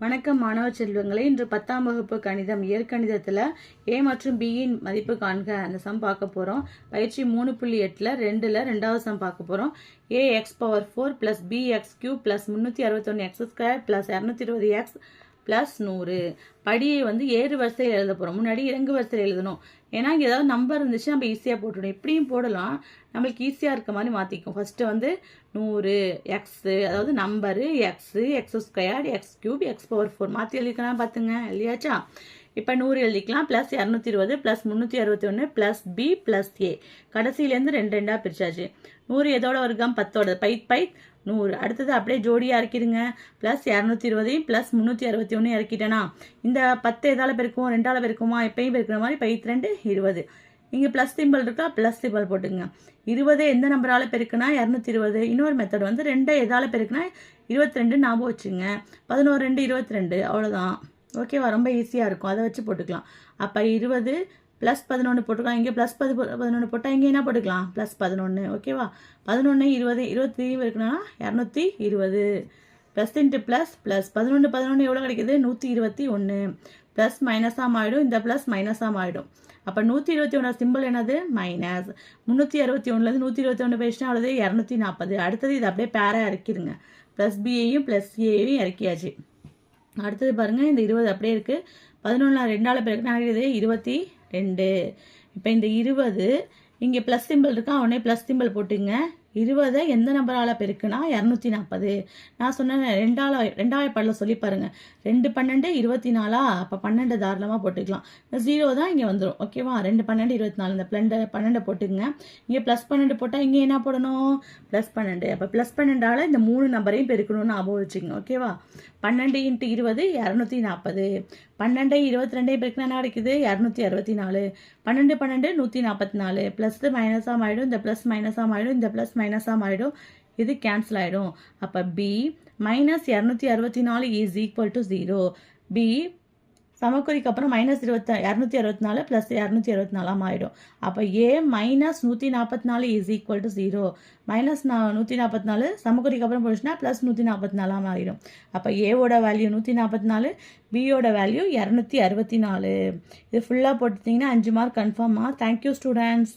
வணக்கம் மாணவ செல்வங்களே. இன்று பத்தாம் வகுப்பு கணிதம் இயற்கணிதத்தில் ஏ மற்றும் பியின் மதிப்பு காண்க. அந்த சம் பார்க்க போகிறோம் பயிற்சி மூணு புள்ளி எட்டில் ரெண்டில் ரெண்டாவது சம் பார்க்க போகிறோம் A X power four plus B X cube plus முந்நூற்றி அறுபத்தொன்று எக்ஸ் ஸ்கொயர் ப்ளஸ் இரநூத்தி இருபது எக்ஸ் ப்ளஸ் நூறு. படியை வந்து ஏறு வரிசையில் எழுத போகிறோம் முன்னாடி இறங்கு வரிசையில் எழுதணும். ஏன்னா இங்கே ஏதாவது நம்பர் இருந்துச்சு நம்ம ஈஸியாக போட்டுவிடும் எப்படியும் போடலாம். நம்மளுக்கு ஈஸியாக இருக்க மாதிரி மாற்றிக்கும் ஃபஸ்ட்டு வந்து நூறு எக்ஸு அதாவது number X X square X cube X power four மாற்றி எழுதிக்கலாம் பார்த்துங்க. இல்லையாச்சா? இப்போ நூறு எழுதிக்கலாம். ப்ளஸ் இரநூத்தி இருபது ப்ளஸ் முந்நூற்றி அறுபத்தி ஒன்று ப்ளஸ் பி ப்ளஸ் ஏ கடைசியிலேருந்து ரெண்டு ரெண்டாக பிரிச்சாச்சு. நூறு எதோட வர்க்கம்? பத்தோட. பைத் பைத் நூறு. அடுத்தது அப்படியே ஜோடியாக இறக்கிடுங்க. ப்ளஸ் இரநூத்தி இருபதையும் ப்ளஸ் முந்நூற்றி அறுபத்தி ஒன்று இறக்கிட்டேனா? இந்த பத்து எதால் பெருக்கும் ரெண்டால் பெருக்குமா எப்பயும் பெருக்கிற மாதிரி பைத் ரெண்டு இருபது. இங்கே ப்ளஸ் சிம்பிள் இருக்கா? ப்ளஸ் சிம்பிள் போட்டுங்க இருபது எந்த நம்பரால் பெருக்குனா? இரநூத்தி இருபது. இன்னொரு மெத்தட் வந்து ரெண்டை எதால் பெருக்குனா? இருபத்தி ரெண்டு ஞாபகம் வச்சுங்க. பதினோரு ரெண்டு இருபத்தி ரெண்டு. அவ்வளோதான் ஓகேவா ரொம்ப ஈஸியாக இருக்கும். அதை வச்சு போட்டுக்கலாம். அப்போ இருபது ப்ளஸ் பதினொன்று போட்டுக்கலாம். இங்கே ப்ளஸ் பது பதினொன்று போட்டால் இங்கே என்ன போட்டுக்கலாம்? ப்ளஸ் பதினொன்று ஓகேவா பதினொன்று இருபது இருபத்தி இருக்கணும்னா இரநூத்தி இருபது. ப்ளஸ் இன்ட்டு ப்ளஸ் ப்ளஸ் பதினொன்று பதினொன்று எவ்வளோ கிடைக்குது? நூற்றி இருபத்தி ஒன்று ப்ளஸ் மைனஸாக மாறிடும் இந்த ப்ளஸ் மைனஸாக மாறிடும் அப்போ நூற்றி இருபத்தி ஒன்று சிம்பிள் என்னது? மைனஸ் முந்நூற்றி அறுபத்தி ஒன்றுலேருந்து நூற்றி இருபத்தி ஒன்று பேசினா அவ்வளோது இரநூத்தி நாற்பது. அடுத்தது இது அப்படியே பேராக இறக்கிடுங்க ப்ளஸ் பிஏயும் ப்ளஸ் ஏயும் இறக்கியாச்சு. அடுத்தது பாருங்கள் இந்த இருபது அப்படியே இருக்குது பதினொன்று ரெண்டாவில் பிறகு நடக்குது இருபத்தி ரெண்டு. இப்போ இந்த இருபது இங்கே ப்ளஸ் சிம்பிள் இருக்கா? உடனே ப்ளஸ் சிம்பிள் போட்டுங்க. இருபதை எந்த நம்பரால் பெருக்குனா இரநூத்தி நாற்பது நான் சொன்னேன் ரெண்டால ரெண்டாவது பாடலில் சொல்லி பாருங்கள் ரெண்டு பன்னெண்டு இருபத்தி நாலா? அப்போ பன்னெண்டு தாராளமாக போட்டுக்கலாம். இந்த ஜீரோ தான் இங்கே வந்துடும் ஓகேவா ரெண்டு பன்னெண்டு இருபத்தி நாலு. இந்த பிளண்டு பன்னெண்டு போட்டுக்குங்க. இங்கே ப்ளஸ் பன்னெண்டு போட்டால் இங்கே என்ன போடணும்? ப்ளஸ் பன்னெண்டு. அப்போ ப்ளஸ் பன்னெண்டால் இந்த மூணு நம்பரையும் பெருக்கணும்னு ஞாபகம் வச்சுக்கோங்க ஓகேவா பன்னெண்டு இன்ட்டு இருபது இரநூத்தி நாற்பது பன்னெண்டு இருபத்தி ரெண்டையும் பெருக்கினா என்ன கிடைக்குது? இரநூத்தி அறுபத்தி நாலு. பன்னெண்டு பன்னெண்டு நூற்றி நாற்பத்தி நாலு. ப்ளஸ் மைனஸாக ஆகிடும் இந்த ப்ளஸ் மைனஸாக ஆகிடும் இந்த ப்ளஸ் மைனஸாக மாறிடும். இது கேன்சல் ஆகிடும் அப்போ பி மைனஸ் இரநூத்தி அறுபத்தி நாலு is equal to zero B சமக்குறிக்கு அப்புறம் மைனஸ் இருபத்தி இரநூத்தி அறுபத்தி நாலு ப்ளஸ் இரநூத்தி அறுபத்தி நாலாம் ஆகிடும் அப்போ ஏ மைனஸ் நூற்றி நாற்பத்தி நாலு is equal to zero minus நான் நூற்றி நாற்பத்தி நாலு சமக்குறிக்கு அப்புறம் போச்சுன்னா ப்ளஸ் நூற்றி நாற்பத்தி நாலாம் ஆகிடும் அப்போ ஏவோட வேல்யூ நூற்றி நாற்பத்தி நாலு பியோட வேல்யூ இரநூத்தி அறுபத்தி நாலு. இது ஃபுல்லாக போட்டுட்டிங்கன்னா அஞ்சு மார்க் கன்ஃபார்மாக தேங்க்யூ ஸ்டூடெண்ட்ஸ்